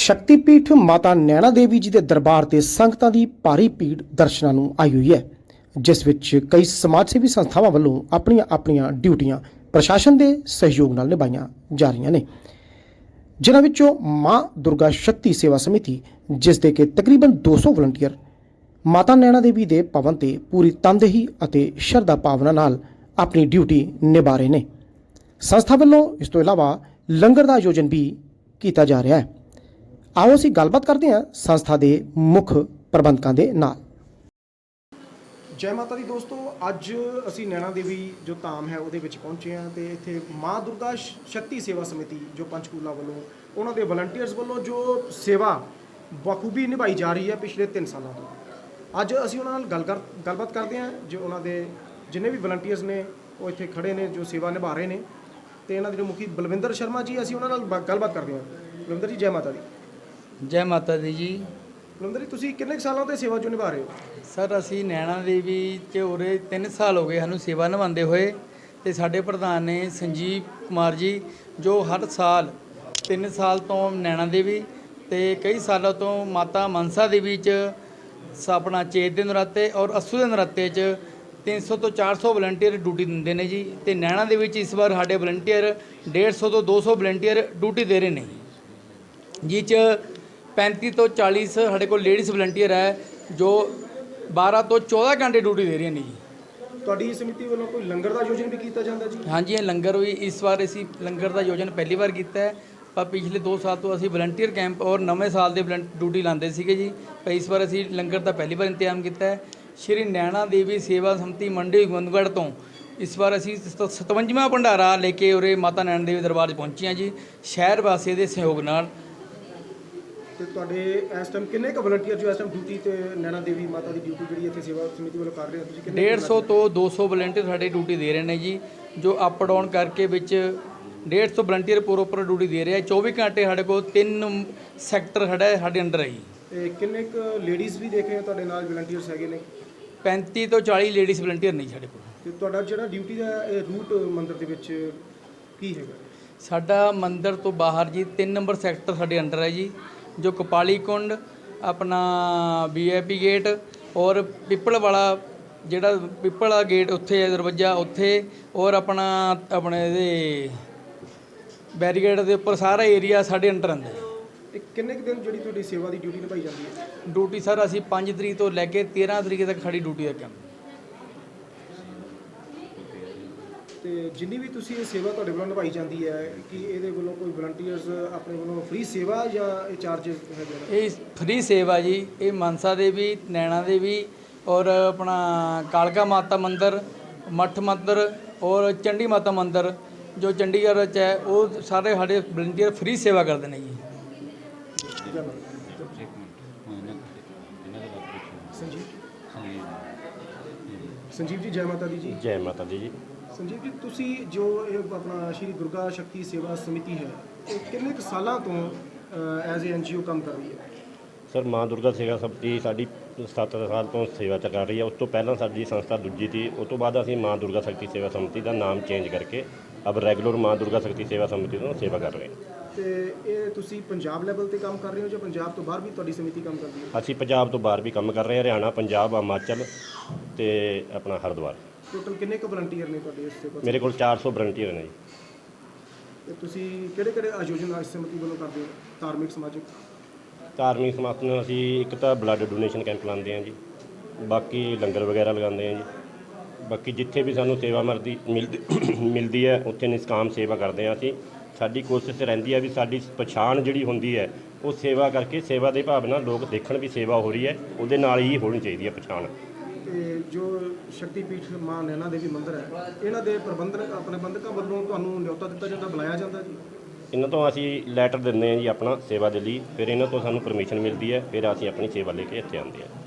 ਸ਼ਕਤੀਪੀਠ ਮਾਤਾ ਨੈਣਾ ਦੇਵੀ ਜੀ ਦੇ ਦਰਬਾਰ ਤੇ ਸੰਗਤਾਂ ਦੀ ਭਾਰੀ ਭੀੜ ਦਰਸ਼ਨਾਂ ਨੂੰ ਆਈ ਹੋਈ ਹੈ, ਜਿਸ ਵਿੱਚ ਕਈ ਸਮਾਜ ਸੇਵੀ ਸੰਸਥਾਵਾਂ ਵੱਲੋਂ ਆਪਣੀਆਂ ਆਪਣੀਆਂ ਡਿਊਟੀਆਂ ਪ੍ਰਸ਼ਾਸਨ ਦੇ ਸਹਿਯੋਗ ਨਾਲ ਨਿਭਾਈਆਂ ਜਾ ਰਹੀਆਂ ਨੇ। ਜਿਨ੍ਹਾਂ ਵਿੱਚੋਂ ਮਾਂ ਦੁਰਗਾ ਸ਼ਕਤੀ ਸੇਵਾ ਸਮਿਤੀ, ਜਿਸ ਦੇ ਕਿ ਤਕਰੀਬਨ 200 ਵਲੰਟੀਅਰ, ਮਾਤਾ ਨੈਣਾ ਦੇਵੀ ਦੇ ਭਵਨ ਤੇ ਪੂਰੀ ਤਨਦੇਹੀ ਅਤੇ ਸ਼ਰਧਾ ਭਾਵਨਾ ਨਾਲ ਆਪਣੀ ਡਿਊਟੀ ਨਿਭਾ ਰਹੇ ਨੇ। ਸੰਸਥਾ ਵੱਲੋਂ ਇਸ ਤੋਂ ਇਲਾਵਾ ਲੰਗਰ ਦਾ ਆਯੋਜਨ ਵੀ ਕੀਤਾ ਜਾ ਰਿਹਾ ਹੈ। ਆਓ ਅਸੀਂ ਗੱਲਬਾਤ ਕਰਦੇ ਹਾਂ ਸੰਸਥਾ ਦੇ ਮੁੱਖ ਪ੍ਰਬੰਧਕਾਂ ਦੇ ਨਾਲ। ਜੈ ਮਾਤਾ ਦੀ ਦੋਸਤੋ, ਅੱਜ ਅਸੀਂ ਨੈਣਾ ਦੇਵੀ ਜੋ ਧਾਮ ਹੈ ਉਹਦੇ ਵਿੱਚ ਪਹੁੰਚੇ ਹਾਂ ਤੇ ਇੱਥੇ ਮਾਂ ਦੁਰਗਾ ਸ਼ਕਤੀ ਸੇਵਾ ਸਮਿਤੀ ਜੋ ਪੰਚਕੂਲਾ ਵੱਲੋਂ ਉਹਨਾਂ ਦੇ ਵਲੰਟੀਅਰਸ ਵੱਲੋਂ ਜੋ ਸੇਵਾ ਬਖੂਬੀ ਨਿਭਾਈ ਜਾ ਰਹੀ ਹੈ ਪਿਛਲੇ 3 ਸਾਲਾਂ ਤੋਂ। ਅੱਜ ਅਸੀਂ ਉਹਨਾਂ ਨਾਲ ਗੱਲ ਕਰ, ਗੱਲਬਾਤ ਕਰਦੇ ਹਾਂ ਜੋ ਉਹਨਾਂ ਦੇ ਜਿੰਨੇ ਵੀ ਵਲੰਟੀਅਰਸ ਨੇ, ਉਹ ਇੱਥੇ ਖੜੇ ਨੇ ਜੋ ਸੇਵਾ ਨਿਭਾ ਰਹੇ ਨੇ ਤੇ ਇਹਨਾਂ ਦੇ ਜੋ ਮੁਖੀ ਬਲਵਿੰਦਰ ਸ਼ਰਮਾ ਜੀ, ਅਸੀਂ ਉਹਨਾਂ ਨਾਲ ਬ- ਗੱਲਬਾਤ ਕਰਦੇ ਹਾਂ। ਬਲਵਿੰਦਰ ਜੀ, ਜੈ ਮਾਤਾ ਦੀ। ਜੈ ਮਾਤਾ ਦੀ ਜੀ। ਬਲਵਿੰਦਰ ਜੀ ਤੁਸੀਂ ਕਿੰਨੇ ਕੁ ਸਾਲਾਂ ਤੋਂ ਇਹ ਸੇਵਾ ਜੋ ਨਿਭਾ ਰਹੇ ਹੋ? ਸਰ ਅਸੀਂ ਨੈਣਾ ਦੇਵੀ ਚ ਉਰੇ 3 ਸਾਲ ਹੋ ਗਏ ਸਾਨੂੰ ਸੇਵਾ ਨਿਭਾਉਂਦੇ ਹੋਏ ਤੇ ਸਾਡੇ ਪ੍ਰਧਾਨ ਨੇ ਸੰਜੀਵ ਕੁਮਾਰ ਜੀ ਜੋ ਹਰ ਸਾਲ 3 ਸਾਲ ਤੋਂ ਨੈਣਾ ਦੇਵੀ ਤੇ ਕਈ ਸਾਲਾਂ ਤੋਂ ਮਾਤਾ ਮਨਸਾ ਦੇਵੀ ਚ ਆਪਣਾ ਚੇਤ ਦੇ ਨਰਾਤੇ ਔਰ ਅਸੂ ਦੇ ਨਰਾਤੇ ਚ 300 ਤੋਂ 400 ਵਲੰਟੀਅਰ ਡਿਊਟੀ ਦਿੰਦੇ ਨੇ ਜੀ ਤੇ ਨੈਣਾ ਦੇ ਵਿੱਚ ਇਸ ਵਾਰ ਸਾਡੇ ਵਲੰਟੀਅਰ 150 ਤੋਂ 200 ਵਲੰਟੀਅਰ ਡਿਊਟੀ ਦੇ ਰਹੇ ਨੇ। ਜਿਹ ਚ 35 ਤੋਂ 40 ਸਾਡੇ ਕੋਲ ਲੇਡੀਜ਼ ਵਲੰਟੀਅਰ ਹੈ ਜੋ 12 ਤੋਂ 14 ਘੰਟੇ ਡਿਊਟੀ ਦੇ ਰਹੀਆਂ ਨੇ ਜੀ। ਤੁਹਾਡੀ ਸਮਿਤੀ ਵੱਲੋਂ ਕੋਈ ਲੰਗਰ ਦਾ ਆਯੋਜਨ ਵੀ ਕੀਤਾ ਜਾਂਦਾ ਜੀ? ਹਾਂਜੀ ਇਹ ਲੰਗਰ ਵੀ ਇਸ ਵਾਰ ਅਸੀਂ ਲੰਗਰ ਦਾ ਆਯੋਜਨ ਪਹਿਲੀ ਵਾਰ ਕੀਤਾ ਹੈ। ਪਰ ਪਿਛਲੇ 2 ਸਾਲ ਤੋਂ ਅਸੀਂ ਵਲੰਟੀਅਰ ਕੈਂਪ ਔਰ ਨਵੇਂ ਸਾਲ ਦੇ ਡਿਊਟੀ ਲਾਉਂਦੇ ਸੀਗੇ ਜੀ। ਪਰ ਇਸ ਵਾਰ ਅਸੀਂ ਲੰਗਰ ਦਾ ਪਹਿਲੀ ਵਾਰ ਇੰਤਜ਼ਾਮ ਕੀਤਾ ਹੈ। ਸ਼੍ਰੀ ਨੈਣਾ ਦੇਵੀ ਸੇਵਾ ਸਮਤੀ ਮੰਡੀ ਗੋਬਿੰਦਗੜ੍ਹ ਤੋਂ ਇਸ ਵਾਰ ਅਸੀਂ 57ਵਾਂ ਭੰਡਾਰਾ ਲੈ ਕੇ ਉਰੇ ਮਾਤਾ ਨੈਣਾ ਦੇਵੀ ਦਰਬਾਰ 'ਚ ਪਹੁੰਚੇ ਹਾਂ ਜੀ। ਸ਼ਹਿਰ ਵਾਸੀਆਂ ਦੇ ਸਹਿਯੋਗ ਨਾਲ ਤੇ ਤੁਹਾਡੇ ਇਸ ਟਾਈਮ ਕਿੰਨੇ ਕੁ ਵਲੰਟੀਅਰ ਜੋ ਇਸ ਟਾਈਮ ਡਿਊਟੀ ਤੇ ਨੈਣਾ ਦੇਵੀ ਮਾਤਾ ਦੀ ਡਿਊਟੀ ਜਿਹੜੀ ਇੱਥੇ ਸੇਵਾ ਸਮਿਤੀ ਵੱਲੋਂ ਕਰ ਰਹੇ ਹੋ ਤੁਸੀਂ ਕਿੰਨੇ 150 ਤੋਂ 200 ਵਲੰਟੀਅਰ ਸਾਡੇ ਡਿਊਟੀ ਦੇ ਰਹੇ ਨੇ ਜੀ ਜੋ ਅਪ ਡਾਊਨ ਕਰਕੇ ਵਿੱਚ 150 ਵਲੰਟੀਅਰ ਪ੍ਰੋਪਰ ਡਿਊਟੀ ਦੇ ਰਿਹਾ 24 ਘੰਟੇ ਸਾਡੇ ਕੋਲ ਤਿੰਨ ਸੈਕਟਰ ਸਾਡਾ ਹੈ, ਸਾਡੇ ਅੰਡਰ ਹੈ ਜੀ। ਤੇ ਕਿੰਨੇ ਕੁ ਲੇਡੀਜ਼ ਵੀ ਦੇਖ ਰਹੇ ਹੋ ਤੁਹਾਡੇ ਨਾਲ ਵਲੰਟੀਅਰਸ ਹੈਗੇ ਨੇ? 35 ਤੋਂ 40 ਲੇਡੀਜ਼ ਵਲੰਟੀਅਰ ਨਹੀਂ ਸਾਡੇ ਕੋਲ। ਤੇ ਤੁਹਾਡਾ ਜਿਹੜਾ ਡਿਊਟੀ ਦਾ ਇਹ ਰੂਟ ਮੰਦਿਰ ਦੇ ਵਿੱਚ ਕੀ ਹੈਗਾ? ਸਾਡਾ ਮੰਦਿਰ ਤੋਂ ਬਾਹਰ ਜੀ 3 ਨੰਬਰ ਸੈਕਟਰ ਸਾਡੇ ਅੰਡਰ ਹੈ ਜੀ। ਜੋ ਕਪਾਲੀ ਕੁੰਡ ਆਪਣਾ ਵੀਆਈਪੀ ਗੇਟ ਔਰ ਪਿੱਪਲ ਵਾਲਾ ਜਿਹੜਾ ਪਿੱਪਲ ਵਾਲਾ ਗੇਟ ਉੱਥੇ ਹੈ ਦਰਵਾਜ਼ਾ ਉੱਥੇ ਔਰ ਆਪਣਾ ਆਪਣੇ ਇਹਦੇ ਬੈਰੀਗੇਡ ਦੇ ਉੱਪਰ ਸਾਰਾ ਏਰੀਆ ਸਾਡੇ ਅੰਡਰ ਆਉਂਦਾ ਹੈ। ਤੇ ਕਿੰਨੇ ਕੁ ਦਿਨ ਜਿਹੜੀ ਤੁਹਾਡੀ ਸੇਵਾ ਦੀ ਡਿਊਟੀ ਨਿਭਾਈ ਜਾਂਦੀ ਹੈ? ਡਿਊਟੀ ਸਰ ਅਸੀਂ 5 ਤਰੀਕ ਤੋਂ ਲੈ ਕੇ 13 ਤਰੀਕ ਤੱਕ ਸਾਡੀ ਡਿਊਟੀ ਦਾ ਕੰਮ ਤੇ ਜਿੰਨੀ ਵੀ ਤੁਸੀਂ ਇਹ ਸੇਵਾ ਤੁਹਾਡੇ ਵੱਲੋਂ ਨਿਭਾਈ ਜਾਂਦੀ ਹੈ ਕਿ ਇਹਦੇ ਵੱਲੋਂ ਕੋਈ ਵਲੰਟੀਅਰਸ ਆਪਣੇ ਵੱਲੋਂ ਫ੍ਰੀ ਸੇਵਾ ਜਾਂ ਇਹ ਚਾਰजेस ਹੈਗੇ ਇਹ ਫ੍ਰੀ ਸੇਵਾ ਜੀ ਇਹ ਮਨਸਾ ਦੇਵੀ ਨੈਣਾ ਦੇਵੀ ਔਰ ਆਪਣਾ ਕਾਲਕਾ ਮਾਤਾ ਮੰਦਿਰ ਮੱਠ ਮੰਦਿਰ ਔਰ ਚੰਡੀ ਮਾਤਾ ਮੰਦਿਰ ਜੋ ਚੰਡੀਗੜ੍ਹ ਚ ਹੈ ਉਹ ਸਾਰੇ ਸਾਡੇ ਵਲੰਟੀਅਰ ਫ੍ਰੀ ਸੇਵਾ ਕਰਦੇ ਨੇ ਜੀ। ਸੰਜੀਵ? ਸੰਜੀਵ ਜੀ ਜੈ ਮਾਤਾ ਦੀ ਜੀ। ਜੈ ਮਾਤਾ ਦੀ ਜੀ। ਸੰਜੀਵ ਜੀ ਤੁਸੀਂ ਜੋ ਇਹ ਆਪਣਾ ਸ਼੍ਰੀ ਦੁਰਗਾ ਸ਼ਕਤੀ ਸੇਵਾ ਸਮਿਤੀ ਹੈ ਇਹ ਕਿੰਨੇ ਕੁ ਸਾਲਾਂ ਤੋਂ ਐਜ਼ ਏ ਐਨਜੀਓ ਕੰਮ ਕਰ ਰਹੀ ਹੈ? ਸਰ ਮਾਂ ਦੁਰਗਾ ਸੇਵਾ ਸमिति ਸਾਡੀ 7 ਸਾਲ ਤੋਂ ਸੇਵਾ ਚ ਕਰ ਰਹੀ ਹੈ। ਉਸ ਤੋਂ ਪਹਿਲਾਂ ਸਾਡੀ ਸੰਸਥਾ ਦੂਜੀ ਸੀ। ਉਸ ਤੋਂ ਬਾਅਦ ਅਸੀਂ ਮਾਂ ਦੁਰਗਾ ਸ਼ਕਤੀ ਸੇਵਾ ਸਮਿਤੀ ਦਾ ਨਾਮ ਚੇਂਜ ਕਰਕੇ ਅਬ ਰੈਗੂਲਰ ਮਾਂ ਦੁਰਗਾ ਸ਼ਕਤੀ ਸੇਵਾ ਸਮਿਤੀ ਤੋਂ ਸੇਵਾ ਕਰ ਰਹੇ ਹਾਂ। ਤੇ ਇਹ ਤੁਸੀਂ ਪੰਜਾਬ ਲੈਵਲ ਤੇ ਕੰਮ ਕਰ ਰਹੇ ਹੋ ਜਾਂ ਪੰਜਾਬ ਤੋਂ ਬਾਹਰ ਵੀ ਤੁਹਾਡੀ ਸਮਿਤੀ ਕੰਮ ਕਰਦੀ ਹੈ? ਅਸੀਂ ਪੰਜਾਬ ਤੋਂ ਬਾਹਰ ਵੀ ਕੰਮ ਕਰ ਰਹੇ ਹਾਂ। ਹਰਿਆਣਾ ਪੰਜਾਬ ਹਿਮਾਚਲ ਤੇ ਆਪਣਾ ਹਰਿਦੁਆਰ। ਟੋਟਲ ਕਿੰਨੇ ਕੁ ਵਲੰਟੀਅਰ ਨੇ ਤੁਹਾਡੇ ਇਸ ਸੇਵਾ 'ਚ? ਮੇਰੇ ਕੋਲ 400 ਵਲੰਟੀਅਰ ਨੇ ਜੀ। ਤੇ ਤੁਸੀਂ ਕਿਹੜੇ ਕਿਹੜੇ ਆਯੋਜਨ ਇਸ ਸਮਿਤੀ ਵੱਲੋਂ ਕਰਦੇ ਹੋ? ਧਾਰਮਿਕ ਸਮਾਜਿਕ? ਧਾਰਮਿਕ ਸਮਾਗਮ ਅਸੀਂ ਇੱਕ ਤਾਂ ਬਲੱਡ ਡੋਨੇਸ਼ਨ ਕੈਂਪ ਲਾਉਂਦੇ ਹਾਂ ਜੀ। ਬਾਕੀ ਲੰਗਰ ਵਗੈਰਾ ਲਗਾਉਂਦੇ ਹਾਂ ਜੀ। ਬਾਕੀ ਜਿੱਥੇ ਵੀ ਸਾਨੂੰ ਸੇਵਾ ਮਰਦੀ ਮਿਲਦੀ ਮਿਲਦੀ ਹੈ ਉੱਥੇ ਨਿਸਕਾਮ ਸੇਵਾ ਕਰਦੇ ਹਾਂ ਅਸੀਂ। ਸਾਡੀ ਕੋਸ਼ਿਸ਼ ਰਹਿੰਦੀ ਹੈ ਵੀ ਸਾਡੀ ਪਛਾਣ ਜਿਹੜੀ ਹੁੰਦੀ ਹੈ ਉਹ ਸੇਵਾ ਕਰਕੇ ਸੇਵਾ ਦੇ ਭਾਵ ਨਾਲ ਲੋਕ ਦੇਖਣ ਵੀ ਸੇਵਾ ਹੋ ਰਹੀ ਹੈ ਉਹਦੇ ਨਾਲ ਹੀ ਹੋਣੀ ਚਾਹੀਦੀ ਹੈ ਪਛਾਣ। ਜੋ ਸ਼ਕਤੀਪੀਠ ਮਾਂ ਨੈਣਾ ਦੇਵੀ ਮੰਦਿਰ ਹੈ ਇਹਨਾਂ ਦੇ ਪ੍ਰਬੰਧਕ ਆਪਣੇ ਬੰਦਕਾਂ ਵੱਲੋਂ ਤੁਹਾਨੂੰ ਨਿਯੋਤਾ ਦਿੱਤਾ ਜਾਂਦਾ ਬੁਲਾਇਆ ਜਾਂਦਾ ਜੀ? ਇਹਨਾਂ ਤੋਂ ਅਸੀਂ ਲੈਟਰ ਦਿੰਦੇ ਹਾਂ ਜੀ ਆਪਣਾ ਸੇਵਾ ਦੇ ਲਈ ਫਿਰ ਇਹਨਾਂ ਤੋਂ ਸਾਨੂੰ ਪਰਮਿਸ਼ਨ ਮਿਲਦੀ ਹੈ ਫਿਰ ਅਸੀਂ ਆਪਣੀ ਸੇਵਾ ਲੈ ਕੇ ਇੱਥੇ ਆਉਂਦੇ ਹਾਂ।